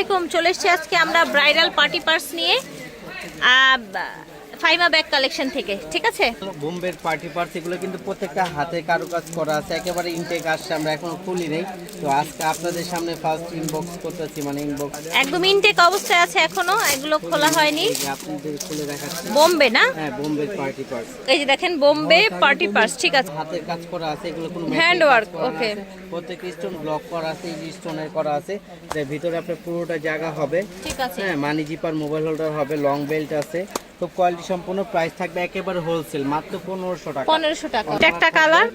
আলাইকুম চলে এসছি আজকে আমরা ব্রাইডাল পার্টি পার্স নিয়ে। ফাইমা ব্যাগ কালেকশন থেকে ঠিক আছে? বোম্বের পার্টি পার্স এগুলো কিন্তু প্রত্যেকটা হাতে কারুকাজ করা আছে একেবারে ইনটেক আসছে আমরা এখনও খুলি নেই। তো আজকে আপনাদের সামনে ফার্স্ট ইনবক্স করতেছি মানে ইনবক্স একদম ইনটেক অবস্থায় আছে এখনও এগুলো খোলা হয়নি। আপনাদের খুলে দেখাচ্ছি। বোম্বে না? হ্যাঁ বোম্বে পার্টি পার্স এই যে দেখেন বোম্বে পার্টি পার্স ঠিক আছে। হাতের কাজ করা আছে এগুলো কোনো না okay. আছে। প্রত্যেক স্টোন ব্লক করা আছে এই স্টোনের করা আছে। যে ভিতরে আপনার পুরোটা জায়গা হবে। ঠিক আছে। হ্যাঁ মানি জিপার মোবাইল হোল্ডার হবে লং বেল্ট আছে। তো কোয়ালিটি সম্পূর্ণ প্রাইস থাকবে একেবারে হোলসেল মাত্র পনেরোশো টাকা। পনেরোশো টাকা। এটা একটা কালার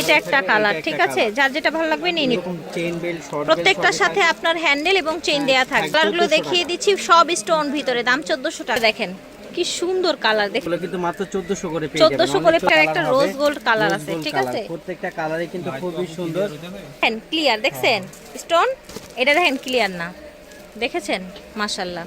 এটা একটা কালার ঠিক আছে? যার যেটা ভালো লাগবে নিয়ে নিন। চেইন শর্ট প্রত্যেকটার সাথে আপনার হ্যান্ডেল এবং চেইন দেয়া থাকবে। কালারগুলো দেখিয়ে দিচ্ছি সব স্টোন ভিতরে। দাম চোদ্দশো টাকা। দেখেন কি সুন্দর কালার দেখুন। এগুলো কিন্তু মাত্র 1400 করে পেয়ে যাবেন। 1400 করে একটা gold colour rose আছে, ঠিক আছে? প্রত্যেকটা কালারই কিন্তু খুবই সুন্দর। দেখেন ক্লিয়ার দেখছেন? স্টোন এটা দেখেন ক্লিয়ার না। দেখেছেন? মাশাল্লাহ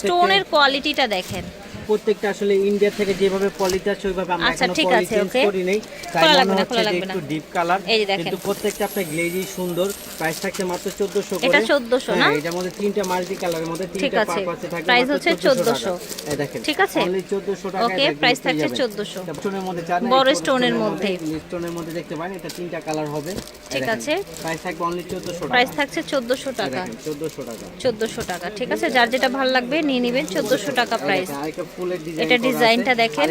স্টোনের কোয়ালিটিটা দেখেন। প্রত্যেকটা আসলে ইন্ডিয়া থেকে যেভাবে পলিটা ওইভাবে আমরা আচ্ছা, এখনও পলি চেঞ্জ করি নেই তাই মনে লাগবে না, হচ্ছে যে। একটু ডিপ কালার। কিন্তু প্রত্যেকটা আপনার গ্লেজি সুন্দর প্রাইস থাকছে মাত্র 1400 করে এটা 1400 না? হ্যাঁ, এটার মধ্যে তিনটা মাল্টি কালারের মধ্যে তিনটা আছে। পারপাসে থাকবে Price হচ্ছে 1400 1400 এই দেখেন ঠিক আছে? অনলি 1400 টাকা Okay, price থাকছে 1400 স্টোনের মধ্যে চান বড় স্টোনের মধ্যে। স্টোনের মধ্যে দেখতে পারেন এটা তিনটা কালার হবে ঠিক আছে। প্রাইস থাকবে অনলি 1400 টাকা প্রাইস থাকছে চোদ্দোশো টাকা 1400 টাকা চোদ্দোশো টাকা ঠিক আছে যার যেটা ভালো লাগবে নিয়ে নেবেন চোদ্দোশো টাকা প্রাইস এটা ডিজাইনটা দেখেন।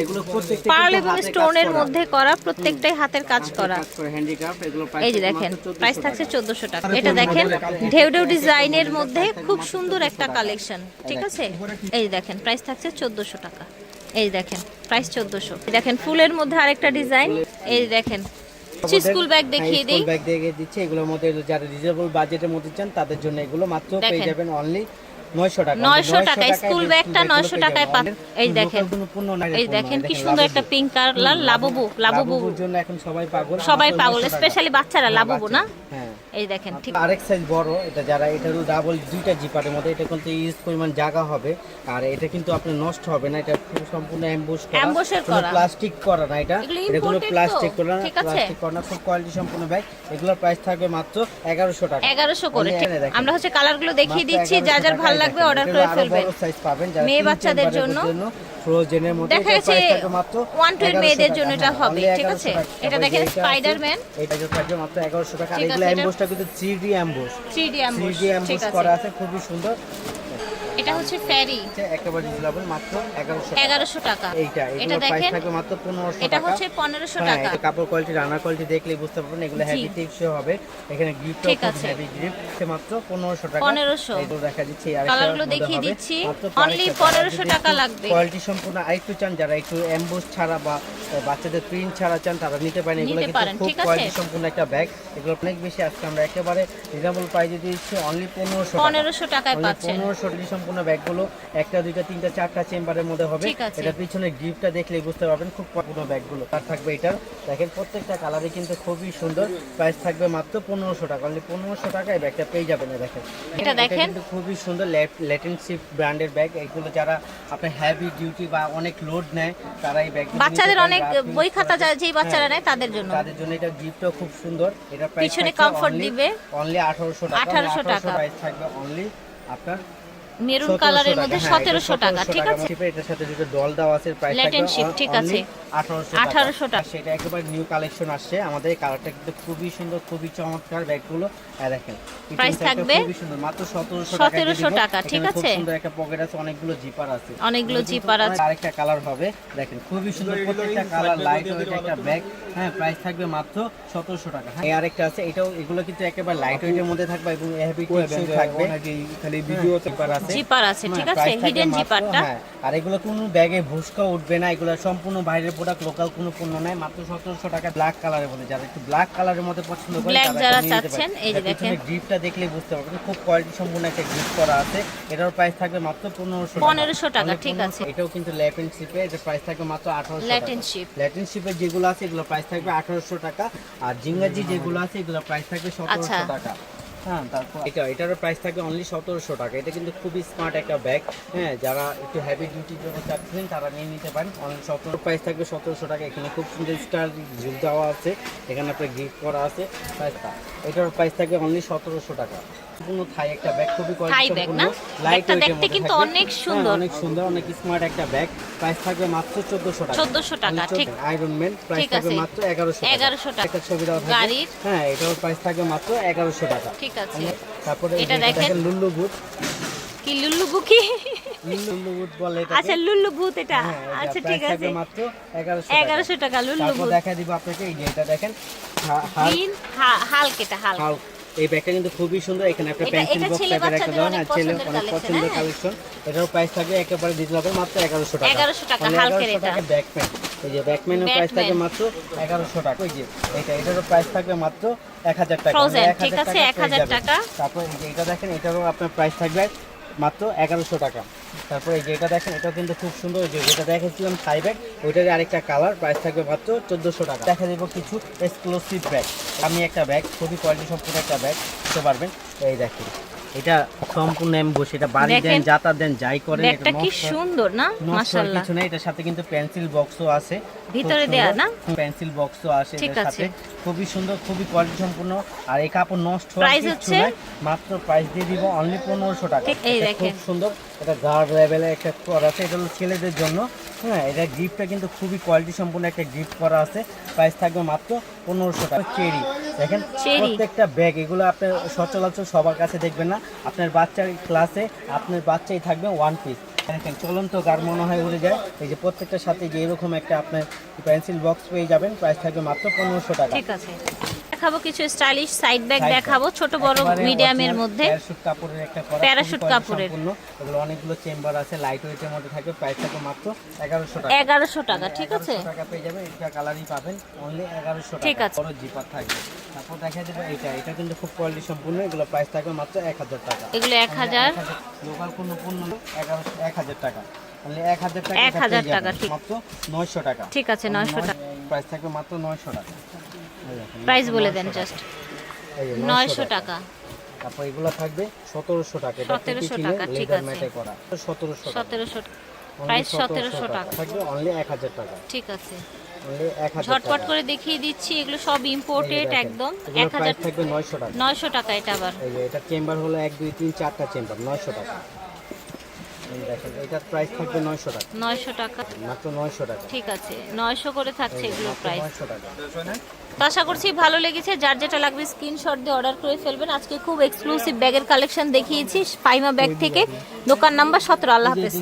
পার্ল এবং স্টোনের মধ্যে করা প্রত্যেকটাই হাতের কাজ করা। এই যে দেখেন প্রাইস থাকছে চোদ্দশো টাকা। এটা দেখেন ঢেউ ঢেউ ডিজাইনের মধ্যে খুব সুন্দর একটা কালেকশন ঠিক আছে? এই দেখেন প্রাইস থাকছে চোদ্দশো টাকা। এই দেখেন প্রাইস চোদ্দশো। দেখেন ফুলের মধ্যে আরেকটা ডিজাইন। এই দেখেন স্কুল ব্যাগ দেখিয়ে দিই। ব্যাগ দিয়ে দিচ্ছে। এগুলোর মধ্যে যারা রিজনেবল বাজেটের মধ্যে চান তাদের জন্য এগুলো মাত্র পেয়ে যাবেন অনলি 900 টাকা। স্কুল ব্যাগটা 900 টাকায় পান। এই দেখেন। এই দেখেন কি সুন্দর একটা পিঙ্ক কালার লাবুবু লাবুবু। জন্য এখন সবাই পাগল সবাই পাগল স্পেশালি বাচ্চারা হ্যাঁ, লাবুবু না? এই দেখেন ঠিক। আরেক সাইজ বড় এটা যারা এটারও ডাবল দুইটা জিপারের মধ্যে এটা কিন্তু ইউজ পরিমাণ জায়গা হবে। আর এটা কিন্তু আপনার নষ্ট হবে না এটা সম্পূর্ণ অ্যাম্বুশ করা। Ambush করা। প্লাস্টিক করা না এটা। এগুলো এটা কোনো প্লাস্টিক করা না প্লাস্টিক করা না খুব কোয়ালিটি সম্পূর্ণ ব্যাগ এগুলোর প্রাইস থাকবে মাত্র 1100 টাকা। এগারোশো করে। আমরা হচ্ছে কালারগুলো দেখিয়ে দিচ্ছি যা যার ভালো লাগবে অর্ডার করে ফেলবেন। বড় পাবেন মেয়ে বাচ্চাদের জন্য। ফ্রোজেনের মধ্যে দেখা মাত্র ওয়ান টু মেয়েদের জন্য এটা হ্যাঁ, হবে ঠিক আছে? এটা দেখেন স্পাইডারম্যান এটা যে থাকবে মাত্র 1100 টাকা। আর এগুলো আছে, কিন্তু 3D emboss three D 3D ঠিক করা আছে খুবই সুন্দর। হচ্ছে একেবারে রিজনেবল মাত্র 1100 টাকা। এইটা এটা দেখেন থাকবে মাত্র 1500 এটা হচ্ছে পনেরোশো হ্যাঁ টাকা। কাপড় কোয়ালিটি রানার কোয়ালিটি দেখলেই বুঝতে পারবেন এগুলো। হেভি টিপসও হবে। এখানে গিফট ঠিক আছে। হেভি গিফট মাত্র 1500 টাকা। 1500 এইগুলো দেখা দিচ্ছি আর কালারগুলো দেখিয়ে দিচ্ছি। অনলি পনেরোশো টাকা। লাগবে। কোয়ালিটি সম্পূর্ণ আরেকটু চান যারা একটু এমবোস ছাড়া বা বাচ্চাদের প্রিন্ট ছাড়া চান তারা নিতে পারেন। এগুলো কিন্তু খুব কোয়ালিটি সম্পূর্ণ একটা ব্যাগ এগুলো অনেক বেশি আজকে আমরা একেবারে রিজনেবল প্রাইসে দিচ্ছি অনলি 1500 পনেরোশো টাকায় পাচ্ছেন। পনেরোশো টাকা সম্পূর্ণ ব্যাগগুলো একটা দুইটা তিনটা চারটা চেম্বারের মধ্যে হবে। এটা পিছনে গিফটটা দেখলেই বুঝতে পারবেন খুব পুরো ব্যাগগুলো। তার থাকবে এটার দেখেন প্রত্যেকটা কালারই কিন্তু খুবই সুন্দর। প্রাইস থাকবে মাত্র পনেরোশো টাকা। অনলি পনেরোশো টাকায় ব্যাগটা পেয়ে যাবেন দেখেন। এটা দেখেন। খুবই সুন্দর লেটেন্সিপ ব্র্যান্ডের ব্যাগ এগুলো যারা আপনার হ্যাভি ডিউটি বা অনেক লোড নেয় তারা এই ব্যাগ বাচ্চাদের অনেক বই খাতা যা- যেই বাচ্চারা নেয় তাদের জন্য। তাদের জন্য এটা গিফটও খুব সুন্দর। এটা পিছনে comfort দিবে। অনলি 1800 টাকা। 1800 টাকা। প্রাইস থাকবে অনলি আপনার মেরুন 1700 কালারের মধ্যে হ্যাঁ, সতেরোশো এটা টাকা ঠিক আছে? এটার সাথে দুটো ডল দেওয়া আছে প্রাইস ship, ঠিক আছে। 1800 1800 টাকা। সেটা একেবারে নিউ কালেকশন আসছে। আমাদের এই কালারটা কিন্তু খুবই সুন্দর খুবই চমৎকার ব্যাগগুলো। আর দেখেন টা থাকবে খুবই সুন্দর। মাত্র 1700 টাকা 1700 টাকা, ঠিক খুব আছে? সুন্দর একটা পকেট আছে অনেকগুলো জিপার আছে। অনেকগুলো জিপার আছে। আরেকটা কালার হবে। দেখেন খুবই সুন্দর প্রত্যেকটা কালার লাইট ওয়েট একটা ব্যাগ হ্যাঁ প্রাইস থাকবে মাত্র 1700 টাকা। হ্যাঁ, আরেকটা আছে। এটাও এগুলো কিন্তু একেবারে লাইট ওয়েটের মধ্যে থাকবে এবং হেভি থাকবে। খালি ভিডিও জিপার আছে। জিপার আছে ঠিক হ্যাঁ, আছে হিডেন জিপারটা। হ্যাঁ, আর এগুলো কোনো ব্যাগে ভুসকা উঠবে না এগুলো সম্পূর্ণ বাইরের প্রোডাক্ট লোকাল কোনো পণ্য নয় মাত্র সতেরোশো টাকা ব্ল্যাক কালারের মধ্যে। যারা একটু ব্ল্যাক কালারের মধ্যে পছন্দ করেন তারা যারা চাচ্ছেন, এই যে দেখেন। গ্রিপটা দেখলেই বুঝতে পারবেন খুব কোয়ালিটি সম্পূর্ণ একটা গিফট করা আছে। এটার প্রাইস থাকবে মাত্র পনেরোশো 1500 টাকা, ঠিক আছে। এটাও কিন্তু ল্যাপেন শিপে এটার প্রাইস থাকবে মাত্র আঠারোশো Latin ship। ল্যাটিন শিপের যেগুলো আছে এগুলো প্রাইস থাকবে আঠারোশো টাকা। আর জিঙ্গাজি যেগুলো আছে এগুলো প্রাইস থাকবে সতেরোশো আচ্ছা। টাকা। হ্যাঁ তারপর এটা, এটারও প্রাইস থাকবে অনলি সতেরোশো টাকা। এটা কিন্তু খুবই স্মার্ট একটা ব্যাগ হ্যাঁ যারা একটু হ্যাভি ডিউটির জন্য চাচ্ছেন, তারা নিয়ে নিতে পারেন। অনলি সতেরো প্রাইস থাকবে সতেরোশো টাকা। এখানে খুব সুন্দর স্টার ঝুল দেওয়া আছে। এখানে আপনার গিফট করা আছে। প্রাইসটা এটার প্রাইস থাকবে অনলি সতেরোশো টাকা। সম্পূর্ণ থাই একটা ব্যাগ খুবই থাই ব্যাগ না? ব্যাগটা দেখতে কিন্তু অনেক সুন্দর। অনেক সুন্দর অনেক স্মার্ট একটা ব্যাগ প্রাইস থাকবে মাত্র 1400 টাকা। 1400 টাকা, ঠিক। আয়রন ম্যান প্রাইস থাকবে মাত্র 1100 টাকা। 1100 টাকা। একটা ছবি দেওয়া গাড়ির? হ্যাঁ এটার প্রাইস থাকবে মাত্র 1100 টাকা। ঠিক আছে। তারপরে এটা এটা দেখেন। দেখেন লুল্লু বুট। কি লুল্লু বুকি লুল্লু বুট বলে। আচ্ছা লুল্লু ভূত এটা। হ্যাঁ, আচ্ছা ঠিক আছে। মাত্র 1100 টাকা। 1100 টাকা লুল্লু দেখা দিব আপনাকে। এই যে এটা দেখেন হাল হাল এই ব্যাগটা কিন্তু খুবই সুন্দর এখানে একটা পেন্সিল বক্স টাইপের একটা দেওয়া অনেক হ্যাঁ ছেলে অনেক পছন্দ পছন্দের হ্যাঁ। কালেকশন এটারও প্রাইস থাকবে একেবারে দিতে হবে মাত্র এগারোশো টাকা 1100 টাকা, Only হালকের এটা। টাকা ব্যাক প্যান্ট এই যে ব্যাকম্যানের প্রাইস। থাকবে মাত্র এগারোশো টাকা ওই যে এটা এটারও প্রাইস থাকবে মাত্র 1000 টাকা Frozen, Only 1000 ঠিক আছে, টাকা 1000 হাজার টাকা। তারপর এই যে এটা দেখেন এটারও আপনার প্রাইস থাকবে মাত্র এগারোশো টাকা তারপর এই যে এটা দেখেন এটাও কিন্তু খুব সুন্দর। যে যেটা দেখেছিলাম থাই ব্যাগ ওইটারই আরেকটা কালার প্রাইস থাকবে মাত্র চোদ্দোশো টাকা। দেখা দেবো কিছু এক্সক্লুসিভ ব্যাগ আমি একটা ব্যাগ খুবই কোয়ালিটি সম্পূর্ণ একটা ব্যাগ দিতে পারবেন। এই দেখেন এটা সম্পূর্ণ আমি বসে এটা বাড়ি দেন যাতা দেন যাই করেন ব্যাগটা কি সুন্দর না? মাশাআল্লাহ। কিছু নেই এটার সাথে কিন্তু পেন্সিল বক্সও আছে। ভিতরে দেয়া না? পেন্সিল বক্সও আছে এটার। সাথে। খুবই সুন্দর খুবই কোয়ালিটি সম্পূর্ণ। আর এই কাপড় নষ্ট হওয়ার কিছু হচ্ছে? নাই মাত্র প্রাইস দিয়ে দিব অনলি পনেরোশো টাকা। এই দেখেন। খুব সুন্দর। এটা গার্ড লেভেলের একটা করা আছে এটা হলো ছেলেদের জন্য। হ্যাঁ এটা গিফটটা কিন্তু খুবই কোয়ালিটি সম্পূর্ণ একটা গিফট করা আছে। প্রাইস থাকবে মাত্র পনেরোশো টাকা। চেরি দেখেন প্রত্যেকটা ব্যাগ এগুলো আপনার সচরাচর সবার কাছে দেখবেন না। আপনার বাচ্চার ক্লাসে আপনার বাচ্চাই থাকবে ওয়ান পিস দেখেন চলন্ত গার মনে হয় উড়ে যায়। এই যে প্রত্যেকটার সাথে যে এরকম একটা আপনার পেন্সিল বক্স পেয়ে যাবেন প্রাইস থাকবে মাত্র পনেরোশো টাকা। ঠিক আছে। দেখাবো কিছু স্টাইলিশ সাইড ব্যাগ দেখাবো ছোট বড় মিডিয়ামের মধ্যে। প্যারাশুট কাপড়ের। এগুলো অনেকগুলো চেম্বার আছে লাইট ওয়েটের মধ্যে থাকবে প্রাইস থাকবে মাত্র এগারোশো টাকা। এগারোশো টাকা ঠিক আছে? 1100 টাকা পেয়ে যাবেন এটা কালারই পাবেন অনলি এগারোশো টাকা। ঠিক আছে। বড় জিপার থাকবে। তারপর দেখা যাবে এটা এটা কিন্তু খুব কোয়ালিটি সম্পূর্ণ এগুলো প্রাইস থাকবে মাত্র এক হাজার টাকা। এগুলো এক হাজার। লোকাল কোনো পণ্য এগারোশো এক হাজার টাকা। অনলি এক হাজার টাকা 1000 টাকা, ঠিক। মাত্র নয়শো টাকা। ঠিক আছে নয়শো টাকা। প্রাইস থাকবে মাত্র নয়শো টাকা। এই দেখেন, প্রাইস বলে দেন জাস্ট নয়শো টাকা। তারপর এগুলো থাকবে সতেরোশো টাকা। 1700 টাকা, ঠিক আছে। ম্যাটে করা। সতেরোশো সতেরোশো Only প্রাইস 1700 সতেরোশো টাকা। থাকবে অনলি এক হাজার টাকা। ঠিক আছে। ঝটপট করে দেখিয়ে দিচ্ছি এগুলো সব ইম্পোর্টেড একদম। এগুলোর এক হাজার price থাকবে নয়শো টাকা। নয়শো টাকা এটা আবার। এই যে এটা চেম্বার হলো এক দুই তিন চারটা চেম্বার নয়শো টাকা। এই দেখেন এটার প্রাইস থাকবে নয়শো টাকা। নয়শো টাকা। মাত্র নয়শো টাকা। ঠিক আছে নয়শো করে থাকছে এগুলো প্রাইস টাকা। আশা করছি ভালো লেগেছে যার যেটা লাগবে স্ক্রিনশট দিয়ে অর্ডার করে ফেলবেন। আজকে খুব এক্সক্লুসিভ ব্যাগের কালেকশন দেখিয়েছি পাইমা ব্যাগ থেকে। দোকান নাম্বার সতেরো আল্লাহ হাফেজ।